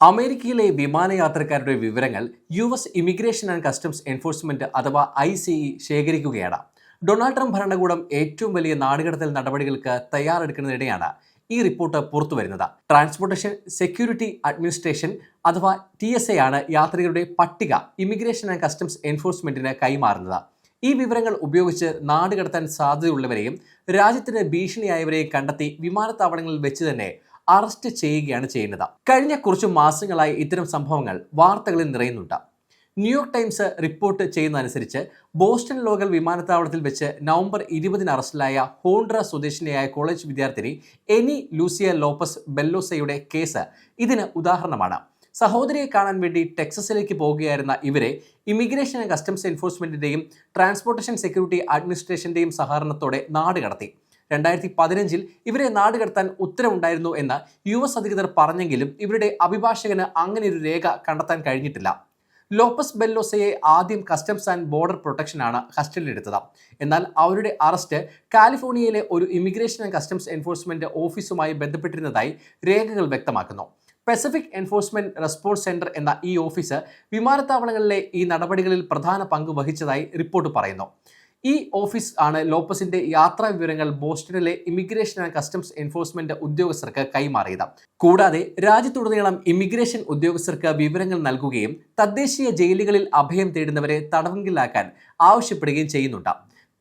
അമേരിക്കയിലെ വിമാനയാത്രക്കാരുടെ വിവരങ്ങൾ U S immigration and customs enforcement അഥവാ ഐ സി ഇ ശേഖരിക്കുകയാണ്. ഡൊണാൾഡ് ട്രംപ് ഭരണകൂടം ഏറ്റവും വലിയ നാടുകടത്തൽ നടപടികൾക്ക് തയ്യാറെടുക്കുന്നതിനിടെയാണ് ഈ റിപ്പോർട്ട് പുറത്തുവരുന്നത്. ട്രാൻസ്പോർട്ടേഷൻ സെക്യൂരിറ്റി അഡ്മിനിസ്ട്രേഷൻ അഥവാ ടി എസ് എ ആണ് യാത്രികരുടെ പട്ടിക ഇമിഗ്രേഷൻ ആൻഡ് കസ്റ്റംസ് എൻഫോഴ്സ്മെന്റിന് കൈമാറുന്നത്. ഈ വിവരങ്ങൾ ഉപയോഗിച്ച് നാടുകടത്താൻ സാധ്യതയുള്ളവരെയും രാജ്യത്തിന് ഭീഷണിയായവരെയും കണ്ടെത്തി വിമാനത്താവളങ്ങളിൽ വെച്ച് തന്നെ അറസ്റ്റ് ചെയ്യുകയാണ് ചെയ്യുന്നത്. കഴിഞ്ഞ കുറച്ച് മാസങ്ങളായി ഇത്തരം സംഭവങ്ങൾ വാർത്തകളിൽ നിറയുന്നുണ്ട്. ന്യൂയോർക്ക് ടൈംസ് റിപ്പോർട്ട് ചെയ്യുന്നതനുസരിച്ച് ബോസ്റ്റൺ ലോകൽ വിമാനത്താവളത്തിൽ വെച്ച് നവംബർ ഇരുപതിന് അറസ്റ്റിലായ ഹോണ്ട്ര സ്വദേശിനിയായ കോളേജ് വിദ്യാർത്ഥിനി എനി ലൂസിയ ലോപ്പസ് ബെല്ലോസയുടെ കേസ് ഇതിന് ഉദാഹരണമാണ്. സഹോദരിയെ കാണാൻ വേണ്ടി ടെക്സസിലേക്ക് പോവുകയായിരുന്ന ഇവരെ ഇമിഗ്രേഷൻ ആൻഡ് കസ്റ്റംസ് എൻഫോഴ്സ്മെന്റിന്റെയും ട്രാൻസ്പോർട്ടേഷൻ സെക്യൂരിറ്റി അഡ്മിനിസ്ട്രേഷന്റെയും സഹകരണത്തോടെ നാട് കടത്തി രണ്ടായിരത്തി പതിനഞ്ചിൽ ഇവരെ നാടുകടത്താൻ ഉത്തരവുണ്ടായിരുന്നു എന്ന് യു എസ് അധികൃതർ പറഞ്ഞെങ്കിലും ഇവരുടെ അഭിഭാഷകന് അങ്ങനെ ഒരു രേഖ കണ്ടെത്താൻ കഴിഞ്ഞിട്ടില്ല. ലോപ്പസ് ബെല്ലോസയെ ആദ്യം കസ്റ്റംസ് ആൻഡ് ബോർഡർ പ്രൊട്ടക്ഷനാണ് കസ്റ്റഡിയിലെടുത്തത്. എന്നാൽ അവരുടെ അറസ്റ്റ് കാലിഫോർണിയയിലെ ഒരു ഇമിഗ്രേഷൻ ആൻഡ് കസ്റ്റംസ് എൻഫോഴ്സ്മെന്റ് ഓഫീസുമായി ബന്ധപ്പെട്ടിരുന്നതായി രേഖകൾ വ്യക്തമാക്കുന്നു. പെസഫിക് എൻഫോഴ്സ്മെന്റ് റെസ്പോൺസ് സെന്റർ എന്ന ഈ ഓഫീസ് വിമാനത്താവളങ്ങളിലെ ഈ നടപടികളിൽ പ്രധാന പങ്ക് വഹിച്ചതായി റിപ്പോർട്ട് പറയുന്നു. ഈ ഓഫീസ് ആണ് ലോപ്പസിന്റെ യാത്രാ വിവരങ്ങൾ ബോസ്റ്റണിലെ ഇമിഗ്രേഷൻ ആൻഡ് കസ്റ്റംസ് എൻഫോഴ്സ്മെന്റ് ഉദ്യോഗസ്ഥർക്ക് കൈമാറിയത്. കൂടാതെ രാജ്യത്തുടനീളം ഇമിഗ്രേഷൻ ഉദ്യോഗസ്ഥർക്ക് വിവരങ്ങൾ നൽകുകയും തദ്ദേശീയ ജയിലുകളിൽ അഭയം തേടുന്നവരെ തടവങ്കിലാക്കാൻ ആവശ്യപ്പെടുകയും ചെയ്യുന്നുണ്ട്.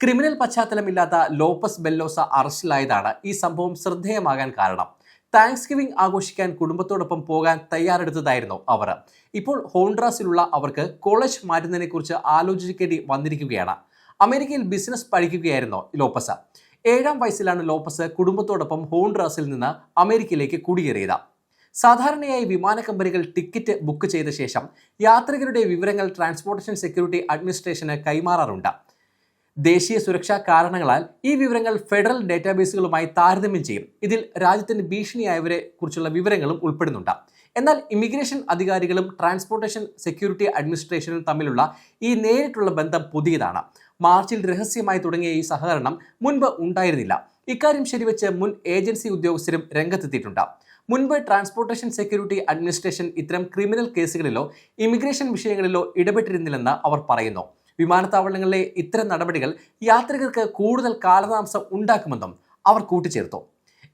ക്രിമിനൽ പശ്ചാത്തലമില്ലാത്ത ലോപ്പസ് ബെല്ലോസ അറസ്റ്റിലായതാണ് ഈ സംഭവം ശ്രദ്ധേയമാകാൻ കാരണം. താങ്ക്സ് ഗിവിംഗ് ആഘോഷിക്കാൻ കുടുംബത്തോടൊപ്പം പോകാൻ തയ്യാറെടുത്തതായിരുന്നു അവർ. ഇപ്പോൾ ഹോൺഡ്രാസിലുള്ള അവർക്ക് കോളേജ് മാറ്റുന്നതിനെക്കുറിച്ച് ആലോചിക്കേണ്ടി വന്നിരിക്കുകയാണ്. അമേരിക്കയിൽ ബിസിനസ് പഠിക്കുകയായിരുന്നു ലോപ്പസ്. ഏഴാം വയസ്സിലാണ് ലോപ്പസ് കുടുംബത്തോടൊപ്പം ഹോൺഡ്രാസിൽ നിന്ന് അമേരിക്കയിലേക്ക് കുടിയേറിയത്. സാധാരണയായി വിമാന കമ്പനികൾ ടിക്കറ്റ് ബുക്ക് ചെയ്ത ശേഷം യാത്രികരുടെ വിവരങ്ങൾ ട്രാൻസ്പോർട്ടേഷൻ സെക്യൂരിറ്റി അഡ്മിനിസ്ട്രേഷന് കൈമാറാറുണ്ട്. ദേശീയ സുരക്ഷാ കാരണങ്ങളാൽ ഈ വിവരങ്ങൾ ഫെഡറൽ ഡേറ്റാബേസുകളുമായി താരതമ്യം ചെയ്യും. ഇതിൽ രാജ്യത്തിന് ഭീഷണിയായവരെ കുറിച്ചുള്ള വിവരങ്ങളും ഉൾപ്പെടുന്നുണ്ട്. എന്നാൽ ഇമിഗ്രേഷൻ അധികാരികളും ട്രാൻസ്പോർട്ടേഷൻ സെക്യൂരിറ്റി അഡ്മിനിസ്ട്രേഷനും തമ്മിലുള്ള ഈ നേരിട്ടുള്ള ബന്ധം പുതിയതാണ്. മാർച്ചിൽ രഹസ്യമായി തുടങ്ങിയ ഈ സഹകരണം മുൻപ് ഉണ്ടായിരുന്നില്ല. ഇക്കാര്യം ശരിവെച്ച് മുൻ ഏജൻസി ഉദ്യോഗസ്ഥരും രംഗത്തെത്തിയിട്ടുണ്ട്. മുൻപ് ട്രാൻസ്പോർട്ടേഷൻ സെക്യൂരിറ്റി അഡ്മിനിസ്ട്രേഷൻ ഇത്തരം ക്രിമിനൽ കേസുകളിലോ ഇമിഗ്രേഷൻ വിഷയങ്ങളിലോ ഇടപെട്ടിരുന്നില്ലെന്ന് അവർ പറയുന്നു. വിമാനത്താവളങ്ങളിലെ ഇത്തരം നടപടികൾ യാത്രികർക്ക് കൂടുതൽ കാലതാമസം ഉണ്ടാക്കുമെന്നും അവർ കൂട്ടിച്ചേർത്തു.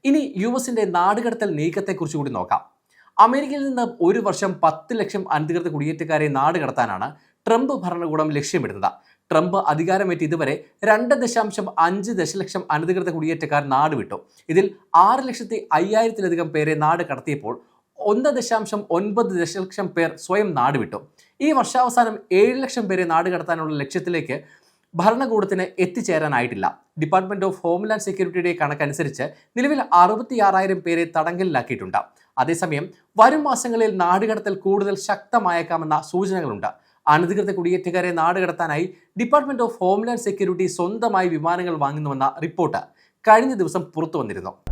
ഇനി യു എസിന്റെ നാടുകടത്തൽ നീക്കത്തെക്കുറിച്ച് കൂടി നോക്കാം. അമേരിക്കയിൽ നിന്ന് ഒരു വർഷം പത്ത് ലക്ഷം അനധികൃത കുടിയേറ്റക്കാരെ നാടുകടത്താനാണ് ട്രംപ് ഭരണകൂടം ലക്ഷ്യമിടുന്നത്. ട്രംപ് അധികാരമേറ്റ് ഇതുവരെ രണ്ട് ദശാംശം അഞ്ച് ദശലക്ഷം അനധികൃത കുടിയേറ്റക്കാർ നാട് വിട്ടു. ഇതിൽ ആറ് ലക്ഷത്തി അയ്യായിരത്തിലധികം പേരെ നാട് കടത്തിയപ്പോൾ ഒന്ന് ദശാംശം ഒൻപത് ദശലക്ഷം പേർ സ്വയം നാട് വിട്ടു. ഈ വർഷാവസാനം ഏഴ് ലക്ഷം പേരെ നാട് കടത്താനുള്ള ലക്ഷ്യത്തിലേക്ക് ഭരണകൂടത്തിന് എത്തിച്ചേരാനായിട്ടില്ല. ഡിപ്പാർട്ട്മെന്റ് ഓഫ് ഹോംലാൻഡ് സെക്യൂരിറ്റിയുടെ കണക്കനുസരിച്ച് നിലവിൽ അറുപത്തി ആറായിരം പേരെ തടങ്കലിലാക്കിയിട്ടുണ്ട്. അതേസമയം വരും മാസങ്ങളിൽ നാടുകടത്തൽ കൂടുതൽ ശക്തമായേക്കാമെന്ന സൂചനകളുണ്ട്. അനധികൃത കുടിയേറ്റക്കാരെ നാടുകടത്താനായി ഡിപ്പാർട്ട്മെന്റ് ഓഫ് ഹോംലാൻഡ് സെക്യൂരിറ്റി സ്വന്തമായി വിമാനങ്ങൾ വാങ്ങുന്നുവെന്ന റിപ്പോർട്ട് കഴിഞ്ഞ ദിവസം പുറത്തു വന്നിരുന്നു